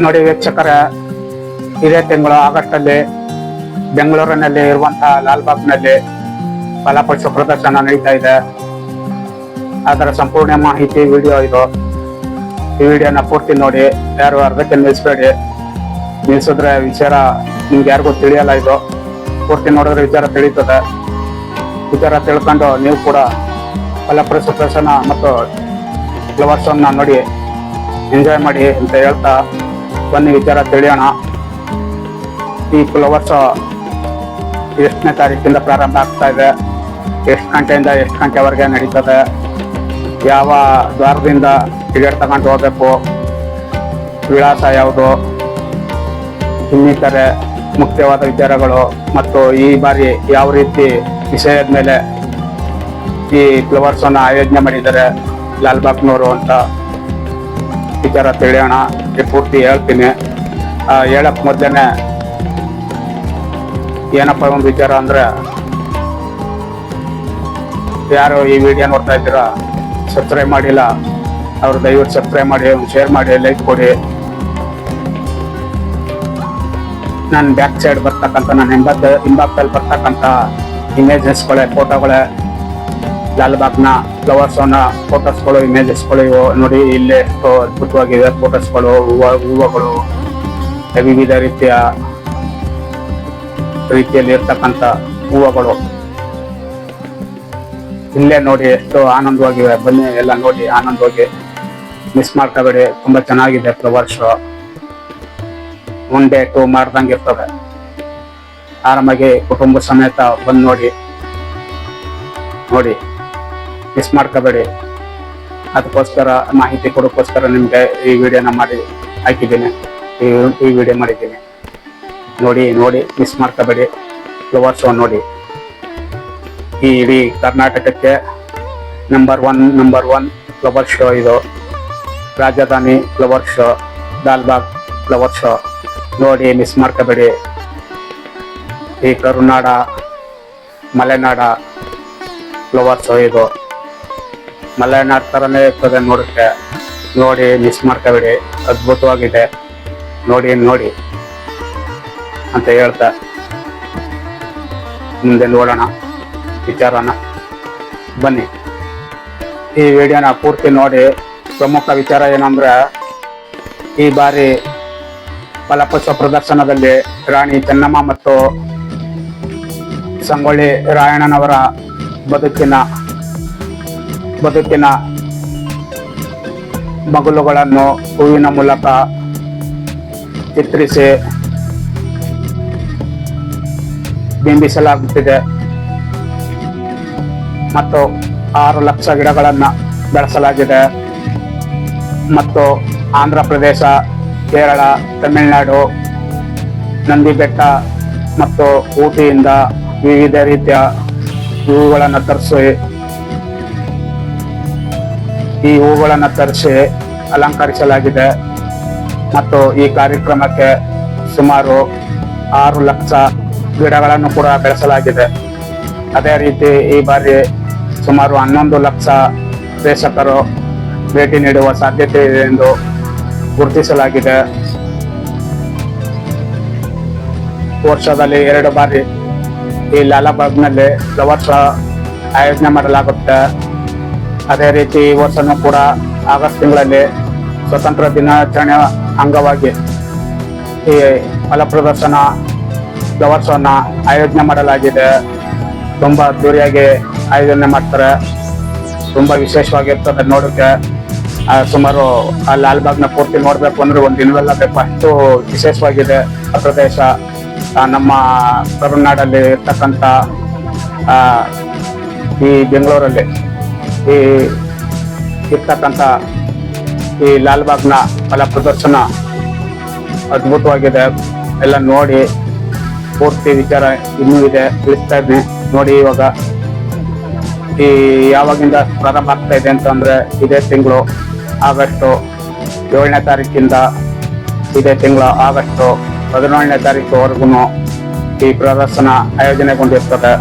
ನೋಡಿ ವೀಕ್ಷಕರ, ಇದೇ ತಿಂಗಳು ಆಗಸ್ಟ್ ಅಲ್ಲಿ ಬೆಂಗಳೂರಿನಲ್ಲಿ ಇರುವಂತಹ ಲಾಲ್ಬಾಗ್ನಲ್ಲಿ ಫಲಪಡಿಸುವ ಪ್ರದರ್ಶನ ನಡೀತಾ ಇದೆ. ಅದರ ಸಂಪೂರ್ಣ ಮಾಹಿತಿ, ವಿಡಿಯೋ ಇದು. ಈ ವಿಡಿಯೋನ ಪೂರ್ತಿ ನೋಡಿ, ಯಾರು ಅರ್ಧಕ್ಕೆ ನಿಲ್ಲಿಸ್ಬೇಡಿ. ನಿಲ್ಲಿಸಿದ್ರೆ ವಿಚಾರ ನಿಮ್ಗೆ ಯಾರಿಗೂ ತಿಳಿಯಲ್ಲ ಇದು. ಪೂರ್ತಿ ನೋಡಿದ್ರೆ ವಿಚಾರ ತಿಳಿತದೆ. ವಿಚಾರ ತಿಳ್ಕೊಂಡು ನೀವು ಕೂಡ ಫಲಪ್ರಸ ಪ್ರದರ್ಶನ ಮತ್ತು ಫ್ಲವರ್ಸ್ ಅನ್ನ ನೋಡಿ ಎಂಜಾಯ್ ಮಾಡಿ ಅಂತ ಹೇಳ್ತಾ ಬನ್ನಿ, ವಿಚಾರ ತಿಳಿಯೋಣ. ಈ ಫ್ಲವರ್ಸ್ ಎಷ್ಟನೇ ತಾರೀಕಿಂದ ಪ್ರಾರಂಭ ಆಗ್ತಾ ಇದೆ? ಎಷ್ಟು ಗಂಟೆಯಿಂದ ಎಷ್ಟು ಗಂಟೆವರೆಗೆ ನಡೀತದೆ? ಯಾವ ದ್ವಾರದಿಂದ ಟಿಕೆಟ್ ತಗೊಂಡು ಹೋಗಬೇಕು? ವಿಳಾಸ ಯಾವುದು? ಇನ್ನಿತರೆ ಮುಖ್ಯವಾದ ವಿಚಾರಗಳು ಮತ್ತು ಈ ಬಾರಿ ಯಾವ ರೀತಿ ವಿಷಯದ ಮೇಲೆ ಈ ಫ್ಲವರ್ಸನ್ನು ಆಯೋಜನೆ ಮಾಡಿದ್ದಾರೆ ಲಾಲ್ಬಾಗ್ನವರು ಅಂತ ವಿಚಾರ ತಿಳಿಯೋಣ ಪೂರ್ತಿ ಹೇಳ್ತೀನಿ. ಹೇಳಕ್ ಮೊದಲೇ ಏನಪ್ಪ ಒಂದು ವಿಚಾರ ಅಂದ್ರೆ, ಯಾರು ಈ ವಿಡಿಯೋ ನೋಡ್ತಾ ಇದ್ದೀರಾ ಸಬ್ಸ್ಕ್ರೈಬ್ ಮಾಡಿಲ್ಲ, ಅವ್ರು ದಯವಿಟ್ಟು ಸಬ್ಸ್ಕ್ರೈಬ್ ಮಾಡಿ ಶೇರ್ ಮಾಡಿ ಲೈಕ್ ಕೊಡಿ. ನನ್ನ ಬ್ಯಾಕ್ ಸೈಡ್ ಬರ್ತಕ್ಕಂಥ ನನ್ನ ಹಿಂಬದ್ದು ಹಿಂಭಾಗದಲ್ಲಿ ಬರ್ತಕ್ಕಂಥ ಇಮೇಜಸ್ಗಳೇ ಫೋಟೋಗಳೇ ಲಾಲ್ಬಾಗ್ನ ಫ್ಲವರ್ಸ್ ಅನ್ನ ಫೋಟೋಸ್ಗಳು, ಇಮೇಜಸ್ಗಳು ನೋಡಿ ಇಲ್ಲಿ ಎಷ್ಟು ಅದ್ಭುತವಾಗಿವೆ ಫೋಟೋಸ್ಗಳು, ಹೂವ, ಹೂವುಗಳು ವಿವಿಧ ರೀತಿಯ ರೀತಿಯಲ್ಲಿ ಇರ್ತಕ್ಕಂಥ ಹೂವುಗಳು. ಇಲ್ಲೇ ನೋಡಿ ಎಷ್ಟು ಆನಂದವಾಗಿವೆ. ಬನ್ನಿ, ಎಲ್ಲ ನೋಡಿ ಆನಂದವಾಗಿ ಮಿಸ್ ಮಾಡ್ಕೋಬೇಡಿ. ತುಂಬಾ ಚೆನ್ನಾಗಿದೆ ಫ್ಲವರ್ಸ್ ಒನ್ ಡೇ ಟೂ ಮಾಡ್ದಂಗೆ ಇರ್ತವೆ. ಆರಾಮಾಗಿ ಕುಟುಂಬ ಸಮೇತ ಬಂದು ನೋಡಿ ನೋಡಿ. ಮಿಸ್ ಮಾಡ್ಕೋಬೇಡಿ. ಅದಕ್ಕೋಸ್ಕರ ಮಾಹಿತಿ ಕೊಡೋಕ್ಕೋಸ್ಕರ ನಿಮಗೆ ಈ ವಿಡಿಯೋನ ಮಾಡಿ ಹಾಕಿದ್ದೀನಿ. ಈ ಈ ವಿಡಿಯೋ ಮಾಡಿದ್ದೀನಿ. ನೋಡಿ ನೋಡಿ ಮಿಸ್ ಮಾಡ್ಕೋಬೇಡಿ. ಫ್ಲವರ್ ಶೋ ನೋಡಿ. ಈ ಇಡೀ ಕರ್ನಾಟಕಕ್ಕೆ number one number one flower show ಇದು. ರಾಜಧಾನಿ flower show Lalbagh flower show ನೋಡಿ ಮಿಸ್ ಮಾಡ್ಕೋಬೇಡಿ. ಈ ಕರುನಾಡ, ಮಲೆನಾಡ ಫ್ಲವರ್ ಶೋ ಇದು. ಮಲೆನಾಡ್ ಥರನೇ ಇರ್ತದೆ ನೋಡಕ್ಕೆ. ನೋಡಿ ಮಿಸ್ ಮಾಡ್ಕೋಬೇಡಿ. ಅದ್ಭುತವಾಗಿದೆ. ನೋಡಿ ನೋಡಿ ಅಂತ ಹೇಳ್ತಾ ಮುಂದೆ ನೋಡೋಣ ವಿಚಾರಣ ಬನ್ನಿ. ಈ ವಿಡಿಯೋನ ಪೂರ್ತಿ ನೋಡಿ. ಪ್ರಮುಖ ವಿಚಾರ ಏನಂದ್ರೆ, ಈ ಬಾರಿ ಫಲಪುಷ್ಪ ಪ್ರದರ್ಶನದಲ್ಲಿ ರಾಣಿ ಚೆನ್ನಮ್ಮ ಮತ್ತು ಸಂಗೊಳ್ಳಿ ರಾಯಣ್ಣನವರ ಬದುಕಿನ ಬದುಕಿನ ಮಗಲುಗಳನ್ನು ಹೂವಿನ ಮೂಲಕ ಚಿತ್ರಿಸಿ ಬಿಂಬಿಸಲಾಗುತ್ತಿದೆ. ಮತ್ತು ಆರು ಲಕ್ಷ ಗಿಡಗಳನ್ನು ಬೆಳೆಸಲಾಗಿದೆ. ಮತ್ತು ಆಂಧ್ರ ಪ್ರದೇಶ, ಕೇರಳ, ತಮಿಳುನಾಡು ನಂದಿ ಬೆಟ್ಟ ಮತ್ತು ಊಟಿಯಿಂದ ವಿವಿಧ ರೀತಿಯ ಹೂವುಗಳನ್ನು ತರಿಸಿ ಈ ಹೂಗಳನ್ನು ತರಿಸಿ ಅಲಂಕರಿಸಲಾಗಿದೆ. ಮತ್ತು ಈ ಕಾರ್ಯಕ್ರಮಕ್ಕೆ ಸುಮಾರು ಆರು ಲಕ್ಷ ಗಿಡಗಳನ್ನು ಕೂಡ ಬೆಳೆಸಲಾಗಿದೆ. ಅದೇ ರೀತಿ ಈ ಬಾರಿ ಸುಮಾರು ಹನ್ನೊಂದು ಲಕ್ಷ ಪ್ರೇಕ್ಷಕರು ಭೇಟಿ ನೀಡುವ ಸಾಧ್ಯತೆ ಇದೆ ಎಂದು ಗುರುತಿಸಲಾಗಿದೆ. ವರ್ಷದಲ್ಲಿ ಎರಡು ಬಾರಿ ಈ ಲಾಲಾಬಾಗ್ನಲ್ಲಿ ಫ್ಲವರ್ ಆಯೋಜನೆ ಮಾಡಲಾಗುತ್ತೆ. ಅದೇ ರೀತಿ ಈ ವರ್ಷನೂ ಕೂಡ ಆಗಸ್ಟ್ ತಿಂಗಳಲ್ಲಿ ಸ್ವತಂತ್ರ ದಿನಾಚರಣೆ ಅಂಗವಾಗಿ ಈ ಫಲ ಪ್ರದರ್ಶನ ಆಯೋಜನೆ ಮಾಡಲಾಗಿದೆ. ತುಂಬ ಅದ್ದೂರಿಯಾಗಿ ಆಯೋಜನೆ ಮಾಡ್ತಾರೆ. ತುಂಬಾ ವಿಶೇಷವಾಗಿರ್ತದೆ ನೋಡೋಕ್ಕೆ ಸುಮಾರು ಆ ಲಾಲ್ಬಾಗ್ನ ಪೂರ್ತಿ ನೋಡಬೇಕು ಅಂದ್ರೆ ಒಂದು ದಿನವೆಲ್ಲ ಬೇಕು. ಅಷ್ಟು ವಿಶೇಷವಾಗಿದೆ ಆ ಪ್ರದೇಶ. ನಮ್ಮ ತಮಿಳುನಾಡಲ್ಲಿ ಇರ್ತಕ್ಕಂಥ ಈ ಬೆಂಗಳೂರಲ್ಲಿ. ಈ ಇರ್ತಕ್ಕಂಥ ಈ ಲಾಲ್ಬಾಗ್ನ ಕಲಾ ಪ್ರದರ್ಶನ ಅದ್ಭುತವಾಗಿದೆ. ಎಲ್ಲ ನೋಡಿ ಪೂರ್ತಿ ವಿಚಾರ ಇನ್ನೂ ಇದೆ, ತಿಳಿಸ್ತಾ ಇದ್ವಿ ನೋಡಿ ಇವಾಗ ಈ ಯಾವಾಗಿಂದ ಪ್ರಾರಂಭ ಆಗ್ತಾ ಇದೆ ಅಂತಂದ್ರೆ ಇದೇ ತಿಂಗಳು ಆಗಸ್ಟು ಏಳನೇ ತಾರೀಕಿಂದ ಇದೇ ತಿಂಗಳು ಆಗಸ್ಟು ಹದಿನೇಳನೇ ತಾರೀಕುವರೆಗೂ ಈ ಪ್ರದರ್ಶನ ಆಯೋಜನೆಗೊಂಡಿರ್ತದೆ.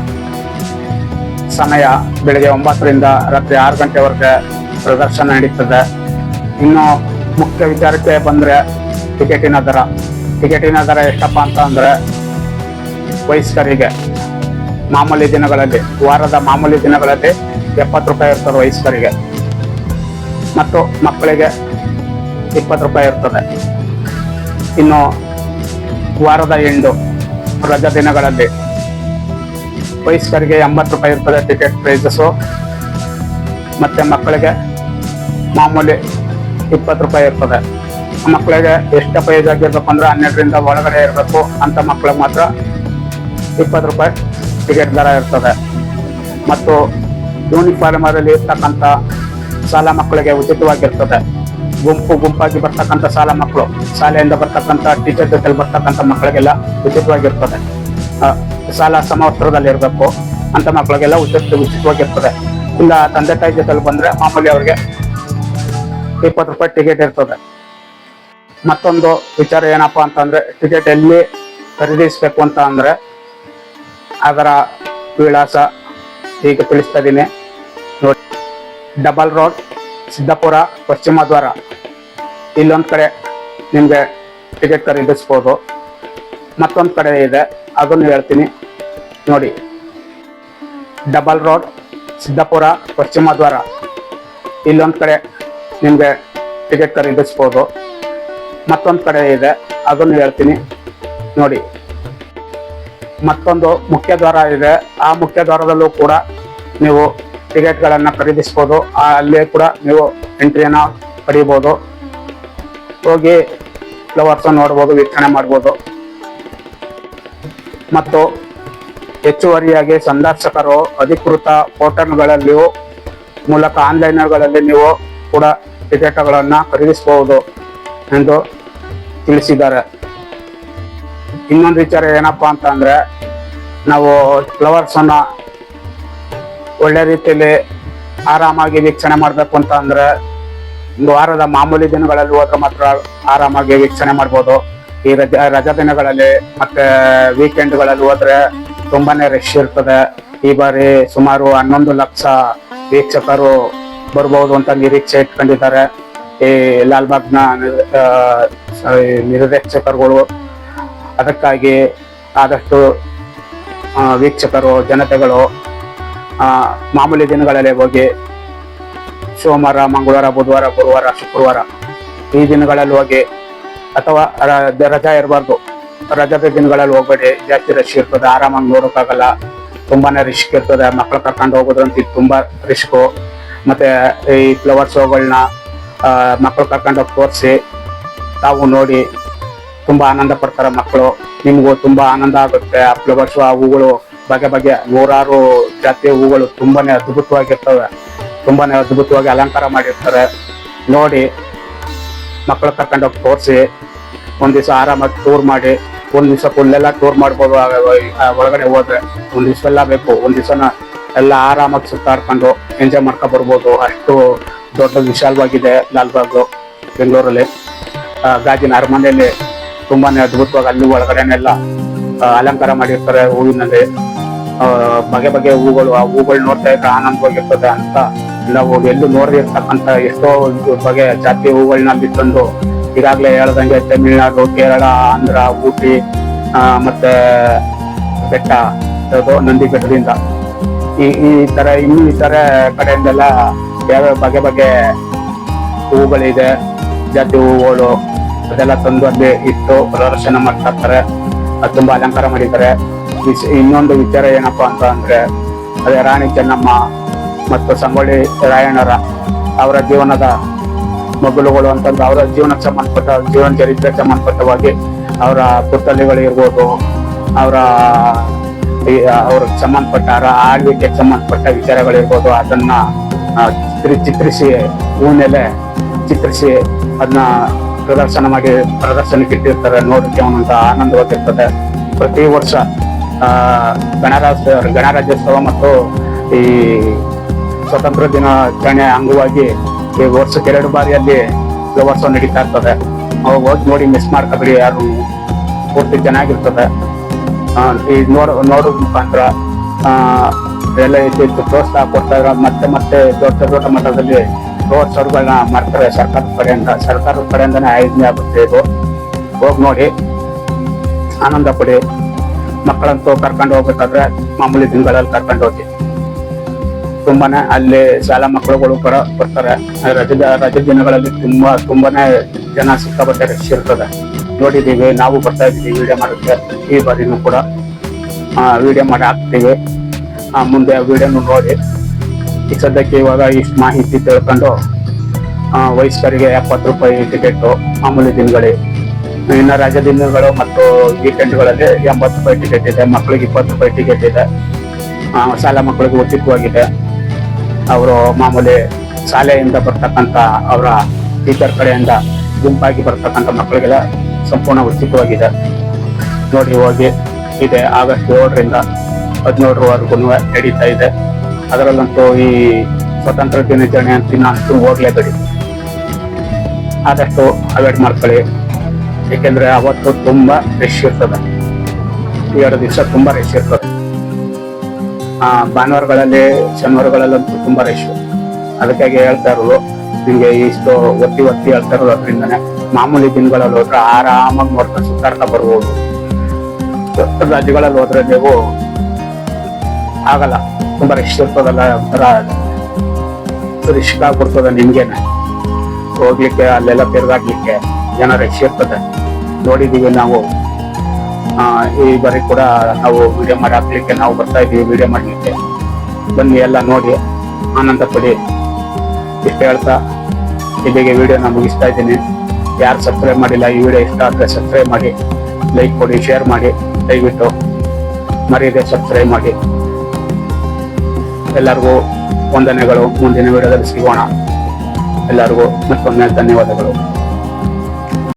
ಸಮಯ ಬೆಳಿಗ್ಗೆ ಒಂಬತ್ತರಿಂದ ರಾತ್ರಿ ಆರು ಗಂಟೆವರೆಗೆ ಪ್ರದರ್ಶನ ನಡೀತದೆ. ಇನ್ನು ಮುಖ್ಯ ವಿಚಾರಕ್ಕೆ ಬಂದರೆ ಟಿಕೆಟಿನ ದರ. ಟಿಕೆಟಿನ ದರ ಎಷ್ಟಪ್ಪ ಅಂತ ಅಂದರೆ ವಯಸ್ಕರಿಗೆ. ಮಾಮೂಲಿ ದಿನಗಳಲ್ಲಿ, ವಾರದ ಮಾಮೂಲಿ ದಿನಗಳಲ್ಲಿ ಎಪ್ಪತ್ತು ರೂಪಾಯಿ ಇರ್ತದೆ ವಯಸ್ಕರಿಗೆ. ಮತ್ತು ಮಕ್ಕಳಿಗೆ ಇಪ್ಪತ್ತು ರೂಪಾಯಿ ಇರ್ತದೆ. ಇನ್ನು ವಾರದ ಎಂಟು ರಜಾ ದಿನಗಳಲ್ಲಿ ವಯಸ್ಕರಿಗೆ ಎಂಬತ್ತು ರೂಪಾಯಿ ಇರ್ತದೆ ಟಿಕೆಟ್ ಪ್ರೈಸಸ್ಸು ಮತ್ತು ಮಕ್ಕಳಿಗೆ ಮಾಮೂಲಿ ಇಪ್ಪತ್ತು ರೂಪಾಯಿ ಇರ್ತದೆ. ಮಕ್ಕಳಿಗೆ ಎಷ್ಟು ಪ್ರೈಸ್ ಆಗಿರ್ಬೇಕು ಅಂದ್ರೆ ಹನ್ನೆರಡರಿಂದ ಒಳಗಡೆ ಇರಬೇಕು. ಅಂತ ಮಕ್ಕಳಿಗೆ ಮಾತ್ರ ಇಪ್ಪತ್ತು ರೂಪಾಯಿ ಟಿಕೆಟ್ ದರ ಇರ್ತದೆ. ಮತ್ತು ಯೂನಿಫಾರ್ಮರಲ್ಲಿ ಇರ್ತಕ್ಕಂಥ ಶಾಲಾ ಮಕ್ಕಳಿಗೆ ಉಚಿತವಾಗಿರ್ತದೆ. ಗುಂಪು ಗುಂಪಾಗಿ ಬರ್ತಕ್ಕಂಥ ಶಾಲಾ ಮಕ್ಕಳು, ಶಾಲೆಯಿಂದ ಬರ್ತಕ್ಕಂಥ ಟೀಚರ್ ಜೊತೆ ಬರ್ತಕ್ಕಂಥ ಮಕ್ಕಳಿಗೆಲ್ಲ ಉಚಿತವಾಗಿರ್ತದೆ. ಆ, ಸಮವಸ್ತ್ರದಲ್ಲಿರಬೇಕು. ಅಂತ ಮಕ್ಕಳಿಗೆಲ್ಲ ಉಚಿತ ಉಚಿತವಾಗಿರ್ತದೆ. ಇಲ್ಲ ತಂದೆ ತಾಯಿ ಜೊತೆಲಿ ಬಂದ್ರೆ ಮಾಮೂಲಿ ಅವ್ರಿಗೆ ಇಪ್ಪತ್ತು ರೂಪಾಯಿ ಟಿಕೆಟ್ ಇರ್ತದೆ. ಮತ್ತೊಂದು ವಿಚಾರ ಏನಪ್ಪಾ ಅಂತಂದರೆ ಟಿಕೆಟ್ ಎಲ್ಲಿ ಖರೀದಿಸ್ಬೇಕು ಅಂತ ಅಂದ್ರೆ ಅದರ ವಿಳಾಸ ಈಗ ತಿಳಿಸ್ತಾ ಇದ್ದೀನಿ ನೋಡಿ ಡಬಲ್ ರೋಡ್ ಸಿದ್ದಾಪುರ ಪಶ್ಚಿಮ ದ್ವಾರ. ಇಲ್ಲೊಂದು ಕಡೆ ನಿಮಗೆ ಟಿಕೆಟ್ ಖರೀದಿಸ್ಬೋದು. ಮತ್ತೊಂದು ಕಡೆ ಇದೆ ಅದನ್ನು ಹೇಳ್ತೀನಿ. ನೋಡಿ. ಡಬಲ್ ರೋಡ್ ಸಿದ್ದಾಪುರ ಪಶ್ಚಿಮ ದ್ವಾರ ಇಲ್ಲೊಂದು ಕಡೆ ನಿಮಗೆ ಟಿಕೆಟ್ ಖರೀದಿಸ್ಬೋದು. ಮತ್ತೊಂದು ಕಡೆ ಇದೆ, ಅದನ್ನು ಹೇಳ್ತೀನಿ. ನೋಡಿ. ಮತ್ತೊಂದು ಮುಖ್ಯ ದ್ವಾರ ಇದೆ. ಆ ಮುಖ್ಯ ದ್ವಾರದಲ್ಲೂ ಕೂಡ ನೀವು ಟಿಕೆಟ್ಗಳನ್ನು ಖರೀದಿಸ್ಬೋದು. ಅಲ್ಲಿ ಕೂಡ ನೀವು ಎಂಟ್ರಿಯನ್ನು ಪಡಿಬೋದು. ಹೋಗಿ ಫ್ಲವರ್ಸ್ ನೋಡ್ಬೋದು, ವೀಕ್ಷಣೆ ಮಾಡ್ಬೋದು. ಮತ್ತು ಹೆಚ್ಚುವರಿಯಾಗಿ ಸಂದರ್ಶಕರು, ಅಧಿಕೃತ ಪೋರ್ಟಲ್ಗಳಲ್ಲಿಯೂ ಮೂಲಕ ಆನ್ಲೈನ್ಗಳಲ್ಲಿ ನೀವು ಕೂಡ ಟಿಕೆಟ್ಗಳನ್ನು ಖರೀದಿಸಬಹುದು ಎಂದು ತಿಳಿಸಿದ್ದಾರೆ. ಇನ್ನೊಂದು ವಿಚಾರ ಏನಪ್ಪಾ ಅಂತ ಅಂದ್ರೆ, ನಾವು ಫ್ಲವರ್ಸನ್ನು ಒಳ್ಳೆ ರೀತಿಯಲ್ಲಿ ಆರಾಮಾಗಿ ವೀಕ್ಷಣೆ ಮಾಡಬೇಕು ಅಂತ ಅಂದರೆ, ಒಂದು ವಾರದ ಮಾಮೂಲಿ ದಿನಗಳಲ್ಲಿ ಹೋದ್ರೆ ಮಾತ್ರ ಆರಾಮಾಗಿ ವೀಕ್ಷಣೆ ಮಾಡ್ಬೋದು. ಈ ರಜಾ ರಜಾ ದಿನಗಳಲ್ಲಿ ಮತ್ತು ವೀಕೆಂಡ್ಗಳಲ್ಲಿ ಹೋದ್ರೆ ತುಂಬಾನೇ ರಶ್ ಇರ್ತದೆ. ಈ ಬಾರಿ ಸುಮಾರು ಹನ್ನೊಂದು ಲಕ್ಷ ವೀಕ್ಷಕರು ಬರ್ಬೋದು ಅಂತ ನಿರೀಕ್ಷೆ ಇಟ್ಕೊಂಡಿದ್ದಾರೆ. ಈ ಲಾಲ್ಬಾಗ್ನ ನಿರ್ದೇಶಕರುಗಳು. ಅದಕ್ಕಾಗಿ ಆದಷ್ಟು ವೀಕ್ಷಕರು, ಜನತೆಗಳು ಮಾಮೂಲಿ ದಿನಗಳಲ್ಲಿ ಹೋಗಿ ಸೋಮವಾರ, ಮಂಗಳವಾರ, ಬುಧವಾರ, ಗುರುವಾರ, ಶುಕ್ರವಾರ ಈ ದಿನಗಳಲ್ಲಿ ಹೋಗಿ ಅಥವಾ ರಜಾ ಇರಬಾರ್ದು. ರಜಾದ ದಿನಗಳಲ್ಲಿ ಹೋಗ್ಬೇಡಿ. ಜಾಸ್ತಿ ರಶ್ ಇರ್ತದೆ, ಆರಾಮಾಗಿ ನೋಡೋಕ್ಕಾಗಲ್ಲ. ತುಂಬಾನೇ ರಿಸ್ಕ್ ಇರ್ತದೆ. ಮಕ್ಳು ಕರ್ಕೊಂಡು ಹೋಗೋದ್ರಂತ ಇದು ತುಂಬಾ ರಿಸ್ಕು ಮತ್ತೆ ಈ ಫ್ಲವರ್ ಶೋಗಳನ್ನ ಮಕ್ಕಳು ಕರ್ಕೊಂಡು ತೋರಿಸಿ, ತಾವು ನೋಡಿ ತುಂಬಾ ಆನಂದ ಪಡ್ತಾರೆ ಮಕ್ಕಳು ನಿಮಗೂ ತುಂಬಾ ಆನಂದ ಆಗುತ್ತೆ. ಆ ಫ್ಲವರ್ ಶೋ ಆ ಹೂಗಳು, ಬಗೆ ಬಗೆ ನೂರಾರು ಜಾತಿಯ ಹೂಗಳು ತುಂಬಾನೇ ಅದ್ಭುತವಾಗಿರ್ತವೆ. ತುಂಬಾನೇ ಅದ್ಭುತವಾಗಿ ಅಲಂಕಾರ ಮಾಡಿರ್ತಾರೆ. ನೋಡಿ ಮಕ್ಕಳು ಕರ್ಕೊಂಡು ಹೋಗಿ ತೋರಿಸಿ ಒಂದು ದಿವಸ ಆರಾಮಾಗಿ ಟೂರ್ ಮಾಡಿ ಒಂದ್ ದಿವಸ ಫುಲ್ಲೆಲ್ಲ ಟೂರ್ ಮಾಡ್ಬೋದು. ಒಳಗಡೆ ಹೋದ್ರೆ ಒಂದ್ ದಿವಸ ಎಲ್ಲ ಬೇಕು. ಒಂದ್ ದಿವಸನ ಎಲ್ಲ ಆರಾಮಾಗಿ ಸುತ್ತಾಡ್ಕೊಂಡು ಎಂಜಾಯ್ ಮಾಡ್ಕೊಂಡ್ ಬರ್ಬೋದು. ಅಷ್ಟು ದೊಡ್ಡ ವಿಶಾಲವಾಗಿದೆ ಲಾಲ್ಬಾಗ್ ಬೆಂಗಳೂರಲ್ಲಿ. ಗಾಜಿನ ಅರಮನೆಯಲ್ಲಿ ತುಂಬಾನೇ ಅದ್ಭುತವಾಗಿ ಅಲ್ಲಿ ಒಳಗಡೆನೆಲ್ಲ ಅಲಂಕಾರ ಮಾಡಿರ್ತಾರೆ ಹೂವಿನಲ್ಲಿ. ಬಗೆ ಬಗೆ ಹೂಗಳು, ಆ ಹೂಗಳು ನೋಡ್ತಾ ಇದ್ರೆ ಆನಂದವಾಗಿರ್ತದೆ ಅಂತ ನಾವು ಎಲ್ಲೂ ನೋಡಿರ್ತಕ್ಕಂಥ ಎಷ್ಟೋ ಬಗೆ ಜಾತಿ ಹೂಗಳನ್ನ ಅಲ್ಲಿ ತಂದು ಈಗಾಗಲೇ ಹೇಳ್ದಂಗೆ ತಮಿಳ್ನಾಡು, ಕೇರಳ, ಆಂಧ್ರ, ಊಟಿ ಮತ್ತೆ ಬೆಟ್ಟ ನಂದಿ ಬೆಟ್ಟದಿಂದ ಈ ಈ ತರ, ಇನ್ನೂ ತರ ಕಡೆಯಿಂದೆಲ್ಲ ಯಾವ್ಯಾವ ಬಗೆ ಬಗೆ ಹೂಗಳಿದೆ, ಜಾತಿ ಹೂಗಳು, ಅದೆಲ್ಲ ತಂದು ಅಲ್ಲಿ ಇಟ್ಟು ಪ್ರದರ್ಶನ ಮಾಡ್ತಾ ಇರ್ತಾರೆ ಅದು ತುಂಬಾ ಅಲಂಕಾರ ಮಾಡಿದ್ದಾರೆ. ಇನ್ನೊಂದು ವಿಚಾರ ಏನಪ್ಪ ಅಂತ ಅಂದ್ರೆ, ಅದೇ ರಾಣಿ ಚೆನ್ನಮ್ಮ ಮತ್ತು ಸಂಗೊಳ್ಳಿ ರಾಯಣ್ಣರ ಅವರ ಜೀವನದ ಮಗಲುಗಳು ಅಂತಂದ್ರೆ ಅವರ ಜೀವನಕ್ಕೆ ಸಂಬಂಧಪಟ್ಟ, ಜೀವನ ಚರಿತ್ರೆಗೆ ಸಂಬಂಧಪಟ್ಟವಾಗಿ ಅವರ ಪುಸ್ತಕಗಳು ಇರ್ಬೋದು, ಅವರ ಅವ್ರಿಗೆ ಸಂಬಂಧಪಟ್ಟ ಅವರ ಆಳ್ವಿಕೆಗೆ ಸಂಬಂಧಪಟ್ಟ ವಿಚಾರಗಳಿರ್ಬೋದು ಅದನ್ನ ಚಿತ್ರಿಸಿ, ಹೂನೆಲೆ ಚಿತ್ರಿಸಿ ಅದನ್ನ ಪ್ರದರ್ಶನ ಮಾಡಿ, ಪ್ರದರ್ಶನಕ್ಕೆ ಇಟ್ಟಿರ್ತಾರೆ ಒಂದೊಂದು ಆನಂದವಾಗಿರ್ತದೆ ಪ್ರತಿ ವರ್ಷ ಗಣರಾಜ್ಯ, ಗಣರಾಜ್ಯೋತ್ಸವ ಮತ್ತು ಈ ಸ್ವತಂತ್ರ ದಿನಾಚರಣೆ ಅಂಗವಾಗಿ ಈ ವರ್ಷಕ್ಕೆ ಎರಡು ಬಾರಿ ಅಲ್ಲಿ ಫ್ಲವರ್ಸ್ ನಡೀತಾ ಇರ್ತದೆ. ಅವಾಗ ಹೋಗಿ ನೋಡಿ ಮಿಸ್ ಮಾಡ್ಕೋಬೇಡಿ ಯಾರು ಪೂರ್ತಿ ಚೆನ್ನಾಗಿರ್ತದೆ. ಆ, ಈ ನೋಡ ನೋಡೋದ್ ಮುಖಾಂತರ ಎಲ್ಲ ಇದ್ದು ಪ್ರೋತ್ಸಾಹ ಕೊಡ್ತಾ ಇರೋ ಮತ್ತೆ ಮತ್ತೆ ದೊಡ್ಡ ದೊಡ್ಡ ಮಟ್ಟದಲ್ಲಿ ಪ್ರೋತ್ಸಾಹಗಳನ್ನ ಮಾಡ್ತಾರೆ ಸರ್ಕಾರದ ಕಡೆಯಿಂದ ಸರ್ಕಾರದ ಕಡೆಯಿಂದನೇ ಆಯೋಜನೆ ಆಗುತ್ತೆ ಇದು. ಹೋಗಿ ನೋಡಿ ಆನಂದ ಪಡಿ. ಮಕ್ಕಳಂತೂ ಕರ್ಕೊಂಡು ಹೋಗ್ಬೇಕಾದ್ರೆ ಮಾಮೂಲಿ ದಿನಗಳಲ್ಲಿ ಕರ್ಕೊಂಡು ಹೋಗಿ. ತುಂಬಾನೇ ಅಲ್ಲಿ ಶಾಲಾ ಮಕ್ಕಳುಗಳು ಬರ, ಬರ್ತಾರೆ. ರಜದ ರಜೆ ದಿನಗಳಲ್ಲಿ ತುಂಬಾ, ತುಂಬಾನೇ ಜನ ಸಿಕ್ಕಾಪಟ್ಟೆ ರಶ್ ಇರ್ತದೆ. ನೋಡಿದೀವಿ ನಾವು ಬರ್ತಾ ಇದ್ದೀವಿ ವಿಡಿಯೋ ಮಾಡೋಕ್ಕೆ ಈ ಬಾರಿನೂ ಕೂಡ ವಿಡಿಯೋ ಮಾಡಿ ಹಾಕ್ತೀವಿ. ಮುಂದೆ ವಿಡಿಯೋನು ನೋಡಿ. ಈ ಸದ್ಯಕ್ಕೆ ಇವಾಗ ಇಷ್ಟು ಮಾಹಿತಿ ತಿಳ್ಕೊಂಡು ವಯಸ್ಕರಿಗೆ ಎಪ್ಪತ್ತು ರೂಪಾಯಿ ಟಿಕೆಟ್ ಮಾಮೂಲಿ ದಿನಗಳಿಗೆ. ಇನ್ನು ರಜಾ ದಿನಗಳು ಮತ್ತು ವೀಕೆಂಡ್ಗಳಲ್ಲಿ ಎಂಬತ್ತು ರೂಪಾಯಿ ಟಿಕೆಟ್ ಇದೆ ಮಕ್ಕಳಿಗೆ ಇಪ್ಪತ್ತು ರೂಪಾಯಿ ಟಿಕೆಟ್ ಇದೆ. ಶಾಲಾ ಮಕ್ಕಳಿಗೆ ಉಚಿತವಾಗಿದೆ. ಅವರು ಮಾಮೂಲಿ ಶಾಲೆಯಿಂದ ಬರ್ತಕ್ಕಂಥ ಅವರ ಟೀಚರ್ ಕಡೆಯಿಂದ ಗುಂಪಾಗಿ ಬರ್ತಕ್ಕಂಥ ಮಕ್ಕಳಿಗೆಲ್ಲ ಸಂಪೂರ್ಣ ಉಚಿತವಾಗಿದೆ. ನೋಡಿ ಹೋಗಿ, ಇದೆ ಆಗಸ್ಟ್ ಏಳರಿಂದ ಹದಿನೇಳರವರೆಗೂ ನಡೀತಾ ಇದೆ. ಅದರಲ್ಲಂತೂ ಈ ಸ್ವತಂತ್ರ ದಿನಾಚರಣೆ ಅಂತ ಅಂತೂ ಹೋಗ್ಲೇಬೇಡಿ. ಆದಷ್ಟು ಅವಾಯ್ಡ್ ಮಾಡ್ಕೊಳ್ಳಿ. ಏಕೆಂದ್ರೆ ಅವತ್ತು ತುಂಬಾ ರಶ್ ಇರ್ತದೆ. ಎರಡು ದಿವಸ ತುಂಬಾ ರಶ್ ಇರ್ತದೆ. ಭಾನುವಾರಗಳಲ್ಲಿ ಶನಿವಾರಗಳಲ್ಲಂತೂ ತುಂಬಾ ರಶ್ ಅದಕ್ಕಾಗಿ ಹೇಳ್ತಾ ಇರೋದು ನಿಮ್ಗೆ ಇಷ್ಟು ಒತ್ತಿ ಒತ್ತಿ ಹೇಳ್ತಾ ಇರೋದು ಅದರಿಂದನೇ. ಮಾಮೂಲಿ ದಿನಗಳಲ್ಲಿ ಹೋದ್ರೆ ಆರಾಮಾಗಿ ನೋಡ್ಕೊಂಡು ಸುತ್ತಾಡ್ತಾ ಬರ್ಬೋದು. ರಾಜ್ಯಗಳಲ್ಲಿ ಹೋದ್ರೆ ನೀವು ಆಗಲ್ಲ. ತುಂಬಾ ರಶ್ ಇರ್ತದಲ್ಲ ಒಂಥರ ರಿಸ್ಕ್ ಆಗ್ಬಿಡ್ತದೆ ನಿಮ್ಗೇನೆ. ಹೋಗ್ಲಿಕ್ಕೆ ಅಲ್ಲೆಲ್ಲ ತಿರ್ಗಾಡ್ಲಿಕ್ಕೆ ಜನ ರಿಶ್ ಇರ್ತದೆ. ನೋಡಿದೀವಿ ನಾವು. ಆ, ಈ ಬಾರಿ ಕೂಡ ನಾವು ವಿಡಿಯೋ ಮಾಡಿ ಹಾಕ್ಲಿಕ್ಕೆ ನಾವು ಬರ್ತಾ ಇದೀವಿ ವಿಡಿಯೋ ಮಾಡಲಿಕ್ಕೆ. ಬನ್ನಿ ಎಲ್ಲ ನೋಡಿ, ಆನಂದ ಪಡಿ. ಇಷ್ಟು ಹೇಳ್ತಾ, ಇಲ್ಲಿಗೆ ವಿಡಿಯೋನ ಮುಗಿಸ್ತಾ ಇದ್ದೀನಿ. ಯಾರು ಸಬ್ಸ್ಕ್ರೈಬ್ ಮಾಡಿಲ್ಲ, ಈ ವಿಡಿಯೋ ಇಷ್ಟ ಆದರೆ ಸಬ್ಸ್ಕ್ರೈಬ್ ಮಾಡಿ ಲೈಕ್ ಕೊಡಿ ಶೇರ್ ಮಾಡಿ, ದಯವಿಟ್ಟು ಮರೆಯದೆ ಸಬ್ಸ್ಕ್ರೈಬ್ ಮಾಡಿ. ಎಲ್ಲರಿಗೂ ವಂದನೆಗಳು. ಮುಂದಿನ ವಿಡಿಯೋದಲ್ಲಿ ಸಿಗೋಣ. ಎಲ್ಲರಿಗೂ ಮತ್ತೊಮ್ಮೆ ಧನ್ಯವಾದಗಳು.